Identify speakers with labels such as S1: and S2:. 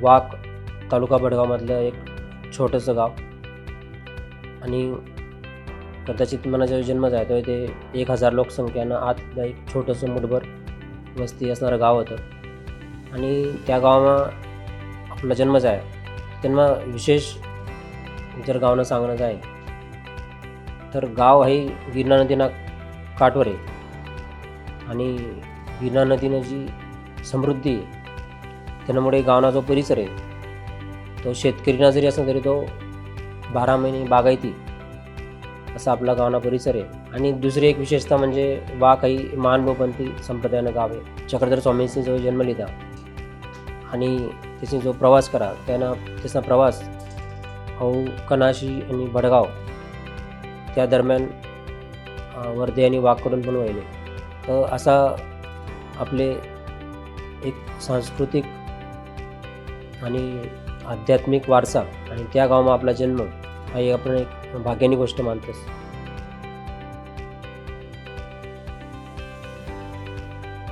S1: वाक तालुका बडगावमधलं एक छोटंसं गाव. आणि कदाचित मला जो जन्म झाला तो ते एक हजार लोकसंख्यानं आत एक छोटंसं मुठभर वस्ती असणारं गाव होतं. आणि त्या गावामा आपला जन्म आहे त्यांना विशेष जर गावनं सांगणं जाय तर गाव हे गिरणा नदीना काठवर आहे. आणि गिरणा नदीनं जी समृद्धी आहे त्यामुळे गावना जो परिसर आहे तो शेतकरीना जरी असला तरी तो बारा महिने बागायती असा आपला गावना परिसर आहे. आणि दुसरी एक विशेषता म्हणजे वा काही मानभोपंती संप्रदायानं गाव आहे. चक्रधर स्वामींनी जो जन्म लिहिला आणि त्याची जो प्रवास करा त्यानं त्याचा प्रवास हो कनाशी आणि भडगाव त्या दरम्यान वर्धे आणि वाघकडून पण व्हायले तर असा आपले एक सांस्कृतिक आणि आध्यात्मिक वारसा आणि त्या गावमा आपला जन्म हा एक आपण एक भाग्यानी गोष्ट मानतोस.